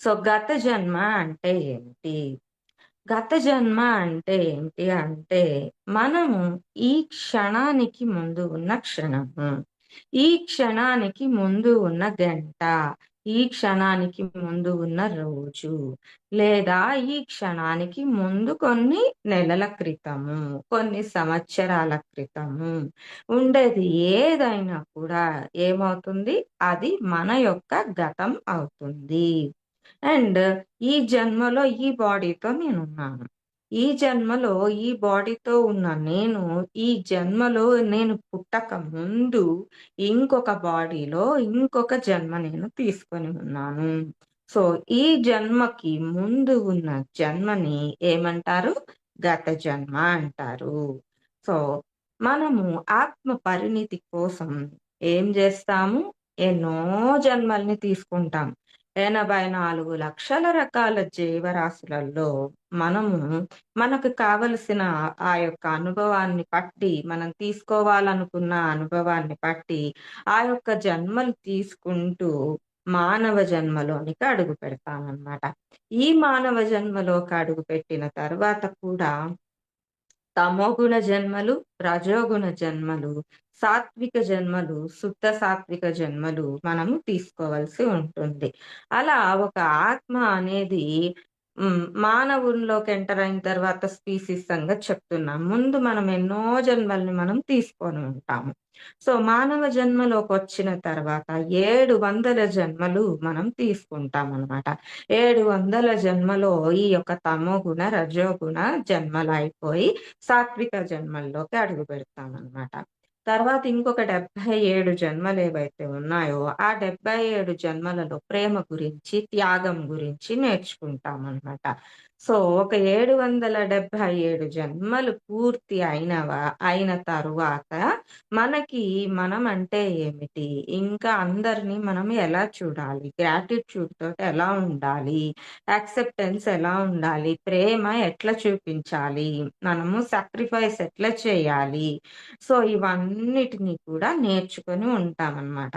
So గత జన్మ అంటే ఏంటి గత జన్మ అంటే ఏంటి అంటే మనము ఈ క్షణానికి ముందు ఉన్న క్షణము. ఈ క్షణానికి ముందు ఉన్న గంట ఈ క్షణానికి ముందు ఉన్న రోజు లేదా ఈ క్షణానికి ముందు కొన్ని నెలల క్రితము కొన్ని సంవత్సరాల క్రితము. ఉండేది ఏదైనా కూడా ఏమవుతుంది? అది మన యొక్క గతం అవుతుంది. అండ్ ఈ జన్మలో ఈ బాడీతో నేను ఉన్నాను ఈ జన్మలో ఈ బాడీతో ఉన్న నేను ఈ జన్మలో నేను పుట్టక ముందు ఇంకొక బాడీలో ఇంకొక జన్మ నేను తీసుకొని ఉన్నాను. సో ఈ జన్మకి ముందు ఉన్న జన్మని ఏమంటారు? గత జన్మ అంటారు. సో మనము ఆత్మ పరిణితి కోసం ఏం చేస్తాము? ఎన్నో జన్మల్ని తీసుకుంటాం. ఎనభై నాలుగు లక్షల రకాల జీవరాశులలో మనము మనకు కావలసిన ఆ యొక్క అనుభవాన్ని పట్టి మనం తీసుకోవాలనుకున్న అనుభవాన్ని పట్టి ఆ యొక్క జన్మలు తీసుకుంటూ మానవ జన్మలోనికి అడుగు పెడతామన్నమాట. ఈ మానవ జన్మలోకి అడుగు పెట్టిన తర్వాత కూడా తమోగుణ జన్మలు రజోగుణ జన్మలు సాత్విక జన్మలు శుద్ధ సాత్విక జన్మలు మనము తీసుకోవాల్సి ఉంటుంది. అలా ఒక ఆత్మ అనేది మానవుల్లోకి ఎంటర్ అయిన తర్వాత స్పీసీస్ అంగా చెప్తున్నాం. ముందు మనం ఎన్నో జన్మల్ని మనం తీసుకొని ఉంటాము. సో మానవ జన్మలోకి వచ్చిన తర్వాత ఏడు వందల జన్మలు మనం తీసుకుంటాం అనమాట ఏడు వందల జన్మలో ఈ యొక్క తమోగుణ రజోగుణ జన్మలు అయిపోయి సాత్విక జన్మల్లోకి అడుగు పెడతాం అనమాట తర్వాత ఇంకొక డెబ్బై ఏడు జన్మలు ఏవైతే ఉన్నాయో ఆ డెబ్బై ఏడు జన్మలలో ప్రేమ గురించి త్యాగం గురించి నేర్చుకుంటామన్నమాట. సో ఒక ఏడు వందల డెబ్బై ఏడు జన్మలు పూర్తి అయినవా అయిన తరువాత మనకి మనం అంటే ఏమిటి? ఇంకా అందరినీ మనం ఎలా చూడాలి? గ్రాటిట్యూడ్ తోటి ఎలా ఉండాలి? యాక్సెప్టెన్స్ ఎలా ఉండాలి? ప్రేమ ఎట్లా చూపించాలి? మనము సాక్రిఫైస్ ఎట్లా చేయాలి? సో ఇవన్నిటినీ కూడా నేర్చుకొని ఉంటామన్నమాట.